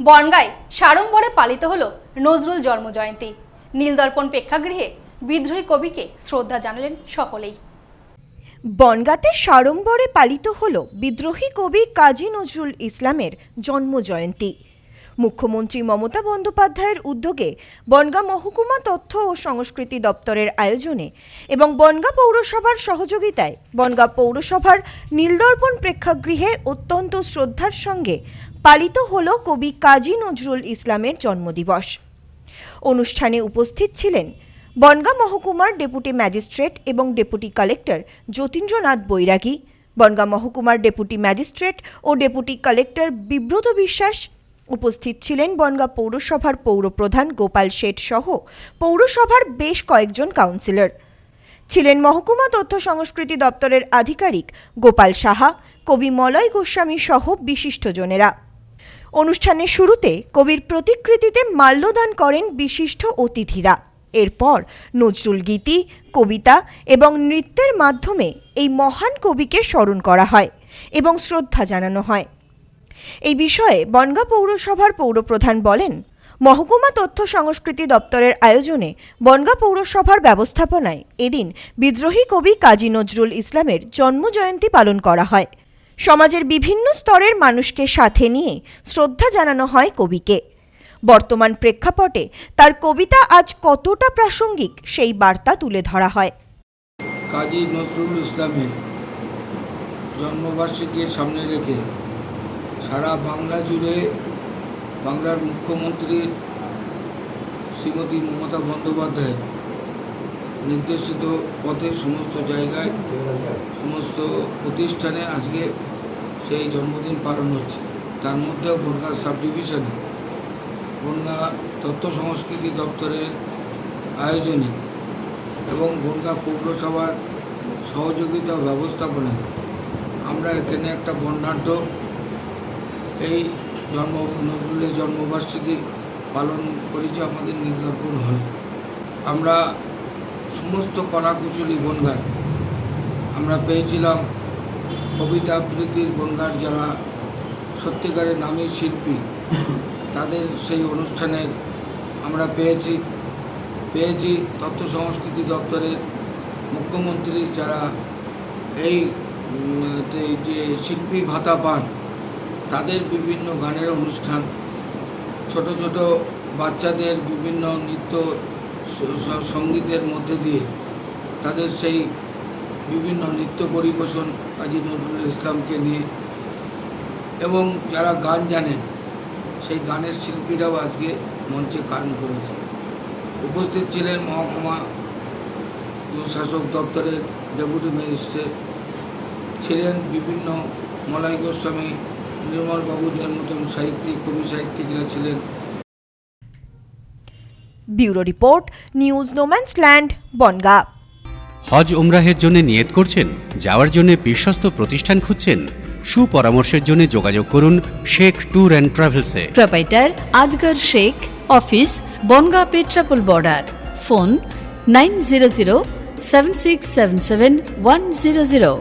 বনগাঁয় সাড়ম্বরে পালিত হল নজরুল জন্মজয়ন্তী। নীলদর্পণ প্রেক্ষাগৃহে বিদ্রোহী কবিকে শ্রদ্ধা জানালেন সকলেই। বনগাতে সাড়ম্বরে পালিত হল বিদ্রোহী কবি কাজী নজরুল ইসলামের জন্মজয়ন্তী। মুখ্যমন্ত্রী মমতা বন্দ্যোপাধ্যায়ের উদ্যোগে বনগাঁ মহকুমা তথ্য ও সংস্কৃতি দপ্তরের আয়োজনে এবং বনগাঁ পৌরসভার সহযোগিতায় বনগাঁ পৌরসভার নীলদর্পণ প্রেক্ষাগৃহে অত্যন্ত শ্রদ্ধার সঙ্গে পালিত হল কবি কাজী নজরুল ইসলামের জন্মদিবস। অনুষ্ঠানে উপস্থিত ছিলেন বনগাঁ মহকুমার ডেপুটি ম্যাজিস্ট্রেট এবং ডেপুটি কালেক্টর যতীন্দ্রনাথ বৈরাগী, বনগাঁ মহকুমার ডেপুটি ম্যাজিস্ট্রেট ও ডেপুটি কালেক্টর বিব্রত বিশ্বাস উপস্থিত ছিলেন বনগাঁ পৌরসভার পৌরপ্রধান গোপাল শেঠ সহ পৌরসভার বেশ কয়েকজন কাউন্সিলর। ছিলেন মহকুমা তথ্য সংস্কৃতি দপ্তরের আধিকারিক গোপাল সাহা, কবি মলয় গোস্বামী সহ বিশিষ্টজনেরা। অনুষ্ঠানের শুরুতে কবির প্রতিকৃতিতে মাল্যদান করেন বিশিষ্ট অতিথিরা। এরপর নজরুল গীতি, কবিতা এবং নৃত্যের মাধ্যমে এই মহান কবিকে স্মরণ করা হয় এবং শ্রদ্ধা জানানো হয়। এই বিষয়ে বনগাঁ পৌরসভার পৌরপ্রধান বলেন, মহকুমা তথ্য সংস্কৃতি দপ্তরের আয়োজনে বনগাঁ পৌরসভার ব্যবস্থাপনায় এদিন বিদ্রোহী কবি কাজী নজরুল ইসলামের জন্মজয়ন্তী পালন করা হয়। সমাজের বিভিন্ন স্তরের মানুষকে সাথে নিয়ে শ্রদ্ধা জানানো হয় কবিকে। বর্তমান প্রেক্ষাপটে তার কবিতা আজ কতটা প্রাসঙ্গিক সেই বার্তা তুলে ধরা হয়। কাজী নজরুল ইসলামের জন্মবার্ষিকী সামনে রেখে সারা বাংলা জুড়ে বাংলার মুখ্যমন্ত্রী শ্রীমতী মমতা বন্দ্যোপাধ্যায় নির্দেশিত পথে সমস্ত জায়গায়, সমস্ত প্রতিষ্ঠানে আজকে সেই জন্মদিন পালন হচ্ছে। তার মধ্যেও বনগাঁ সাব ডিভিশনে বনগাঁ তথ্য সংস্কৃতি দপ্তরের আয়োজনে এবং বনগাঁ পৌরসভার সহযোগিতা ব্যবস্থাপনায় আমরা এখানে একটা বর্ণাঢ্য এই জন্ম, নজরুলের জন্মবার্ষিকী পালন করেছি আমাদের নীলদর্পণ হলে। আমরা সমস্ত কলাকুশলী বনগার, আমরা পেয়েছিলাম কবিতা আবৃত্তির বনগার যারা সত্যিকারের নামী শিল্পী, তাদের সেই অনুষ্ঠানের আমরা পেয়েছি পেয়েছি তথ্য সংস্কৃতি দপ্তরের মুখ্যমন্ত্রী যারা এই যে শিল্পী ভাতা পান তাদের বিভিন্ন গানের অনুষ্ঠান। ছোট ছোট বাচ্চাদের বিভিন্ন নৃত্য সঙ্গীতের মধ্যে দিয়ে তাদের সেই বিভিন্ন নৃত্য পরিবেশন কাজী নজরুল ইসলামকে নিয়ে এবং যারা গান জানেন, সেই গানের শিল্পীরাও আজকে মঞ্চে গান করেছে উপস্থিত ছিলেন মহকুমা শাসক দপ্তরের ডেপুটি ম্যাজিস্ট্রেট, ছিলেন বিভিন্ন মলয় গোস্বামী নির্মল বাবুদের মতন সাহিত্যিক কবি সাহিত্যিকরা ছিলেন। Bureau report news no man's land Bongaon. হজ উমরাহের জন্য নিয়ত করছেন যাওয়ার জন্য বিশ্বস্ত প্রতিষ্ঠান খুঁজছেন সুপরামর্শের জন্য যোগাযোগ করুন Sheikh tour and ট্রাভেলসে। Proprietor Azgar Sheikh office Bongaon Petrapole border. Phone nine zero zero seven six seven seven one zero zero.